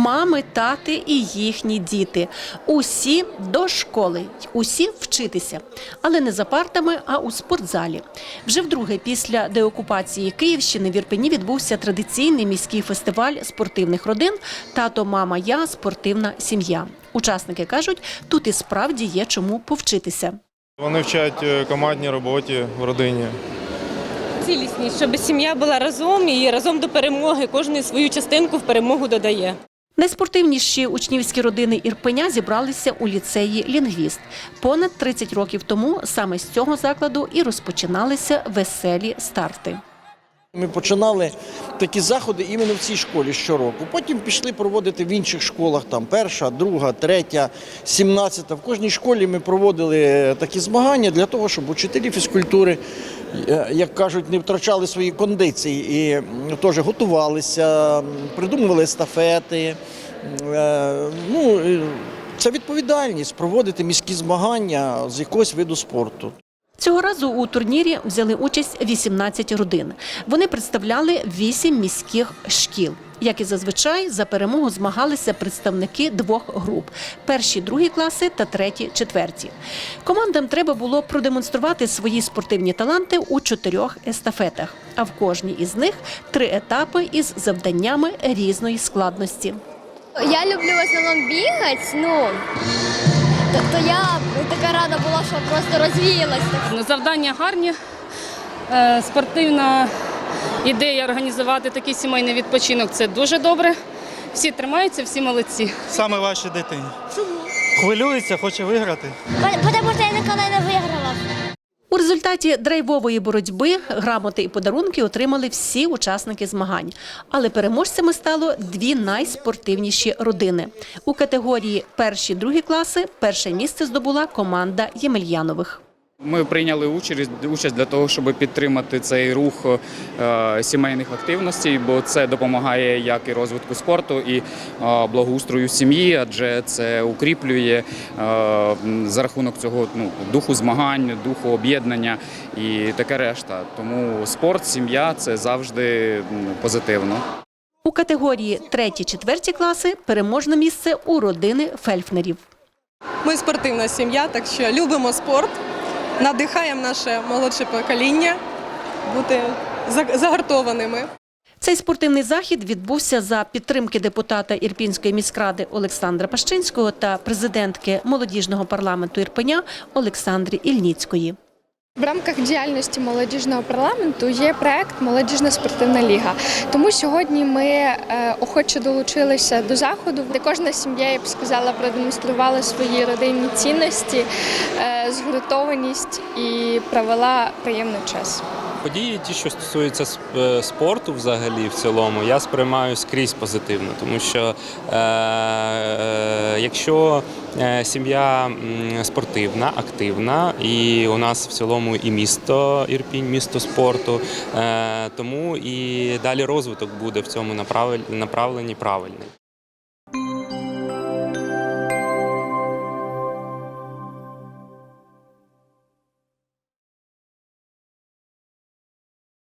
мами, тати і їхні діти. Усі до школи, усі вчитися, але не за партами, а у спортзалі. Вже вдруге після деокупації Київщини в Ірпені відбувся традиційний міський фестиваль спортивних родин Тато, мама, я спортивна сім'я. Учасники кажуть, тут і справді є чому повчитися. Вони вчать е, командній роботі в родині. цілісність, щоб сім'я була разом і разом до перемоги. Кожен свою частинку в перемогу додає. Найспортивніші учнівські родини Ірпеня зібралися у ліцеї Лінгвіст. Понад 30 років тому саме з цього закладу і розпочиналися веселі старти. Ми починали такі заходи іменно в цій школі щороку. Потім пішли проводити в інших школах, там перша, друга, третя, сімнадцята. В кожній школі ми проводили такі змагання для того, щоб учителі фізкультури, е, як кажуть, не втрачали свої кондиції і теж готувалися, придумували естафети. Е, Ну, е, це відповідальність проводити міські змагання з якогось виду спорту. Цього разу у турнірі взяли участь 18 родин. Вони представляли 8 міських шкіл. Як і зазвичай, за перемогу змагалися представники двох груп: перші, другі класи та треті, четверті. Командам треба було продемонструвати свої спортивні таланти у чотирьох естафетах. А в кожній із них три етапи із завданнями різної складності. Я люблю в основному бігати, ну то, то я така рада була, що просто розвіялась. Ну, Завдання гарні. Е, Спортивна ідея організувати такий сімейний відпочинок це дуже добре. Всі тримаються, всі молодці. Саме ваші дитині. Чому? Хвилюється, хоче виграти. Тому що я ніколи не виграла. У результаті драйвової боротьби грамоти і подарунки отримали всі учасники змагань. Але переможцями стало дві найспортивніші родини. У категорії перші другі класи перше місце здобула команда Ємельянових. Ми прийняли участь, участь для того, щоб підтримати цей рух е, сімейних активностей, бо це допомагає як і розвитку спорту, і е, благоустрою сім'ї, адже це укріплює е, за рахунок цього ну, духу змагань, духу об'єднання і таке решта. Тому спорт, сім'я це завжди позитивно. У категорії треті-четверті класи переможне місце у родини Фельфнерів. Ми спортивна сім'я, так що любимо спорт, надихаємо наше молодше покоління бути за- загартованими. Цей спортивний захід відбувся за підтримки депутата Ірпінської міськради Олександра Пащинського та президентки молодіжного парламенту Ірпеня Олександри Ільніцької. В рамках діяльності молодіжного парламенту є проект Молодіжна спортивна ліга. Тому сьогодні ми е, охоче долучилися до заходу, де кожна сім'я, я б сказала, продемонструвала свої родинні цінності, е, згуртованість і провела приємний час. Події, ті, що стосуються е, спорту, взагалі в цілому, я сприймаю скрізь позитивно, тому що е, е, якщо е, сім'я спортивна, активна, і у нас в цілому і місто Ірпінь, місто спорту, е, тому і далі розвиток буде в цьому направ- направленні правильний.